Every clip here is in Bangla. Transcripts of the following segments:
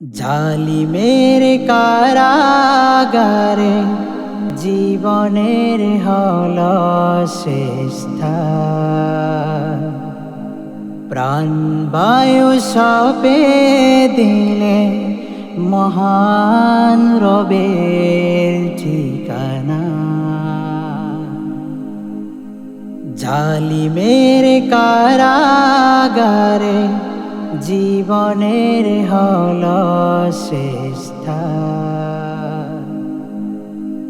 জালিমের কারাগারে জীবনের হল শেষা প্রাণ বায়ু সপে দিলে মহান রবের ঠিকানা। জালিমের কারাগারে জীবনের হল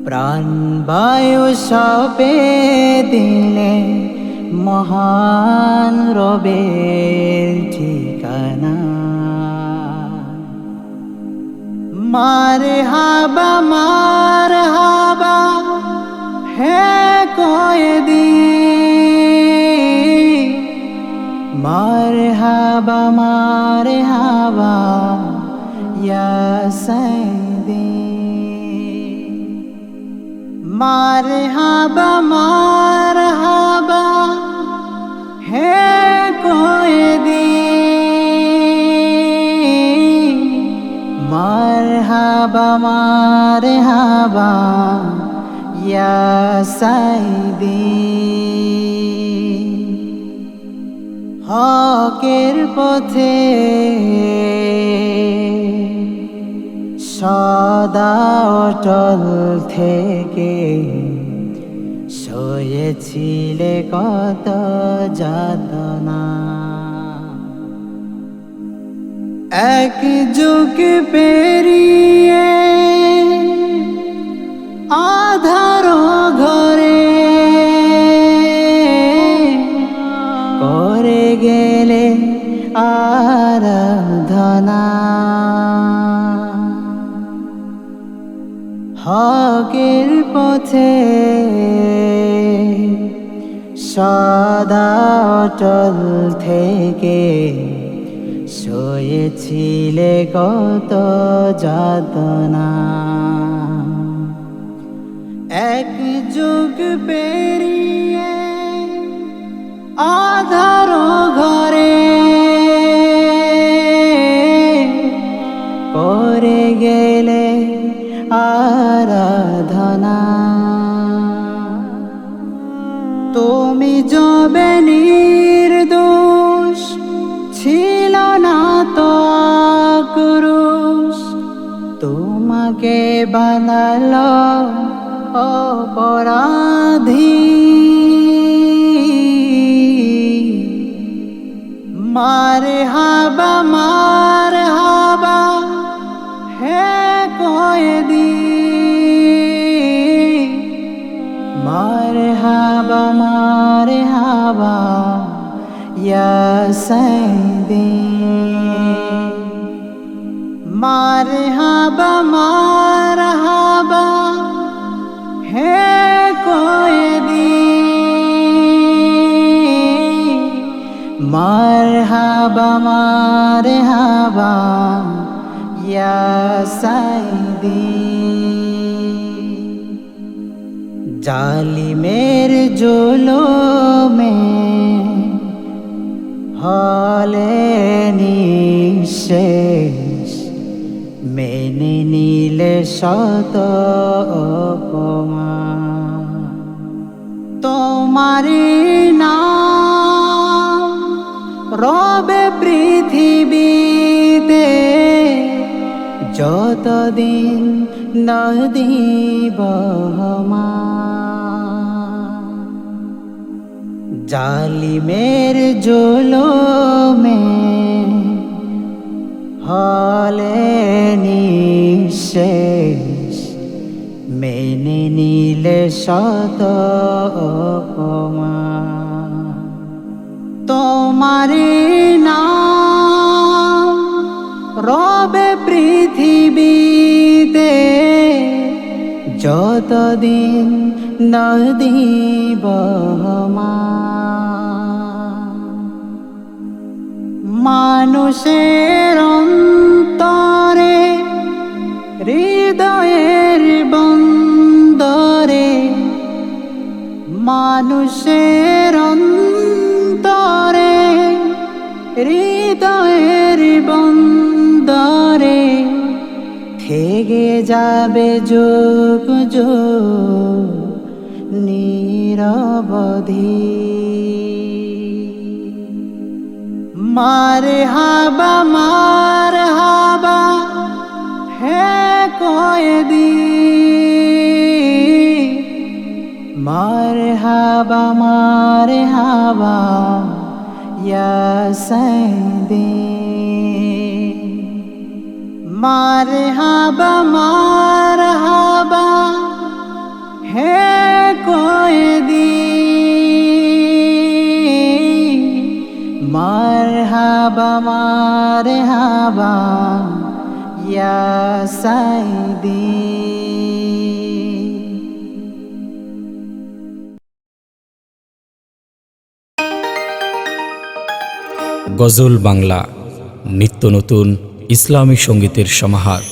প্রাণ বায়ু সপে দিলে মহান রবের ঠিকানা। মার হাবা মার হাবা, হে কয়েদি মার হাবা মার হাবা সাইদি। মার হাবা মার হাবা হে কয়েদি মার হাবা মার হাবা ইয়া হকের পথে সদা অটল থেকে সয়েছিলে কত যাতনা। এক যুগ পেরিয়ে হকের পথে সদা অটল থেকে শোয়েছিলে কত যাতনা। এক যুগ পেরিয়ে যবে নির্দোষ, ছিল না তো ক্রুশ তোমাকে বানালো অপরাধী। মার হাবা মার হাবা, হে কয়েদি। মার হাবা মার হাবা, ইয়া সাইদি। মার হাবা মার হাবা, হে কয়েদি মার হাবা মার হাবা, ইয়া সাইদি। জালিমের জোলো মে হলে নিশেষ, মেনে নিলে শত অপমান। তোমারি নাম রবে পৃথিবীতে, যতদিন নদী বহমা জালিমের জোলো মে হলে নিশেষ মেনে নিলে শত তোমারি নাম যতদিন নদী বহমা মানুষের অন্তরে হৃদয়ের বন্দরে মানুষের অন্তরে যাবে যুগ যুগ নিরবধি। মারে হাবা, মার হাবা, হে কয়েদি। মার হাবা মার হাবা, ইয়া সৈদি মার হাবা মার হাবা। হে কয়েদি মার হাবা মার হাবা, ইয়া সাইদি গজল বাংলা, নিত্য নতুন ইসলামী সঙ্গীতের সমাহার।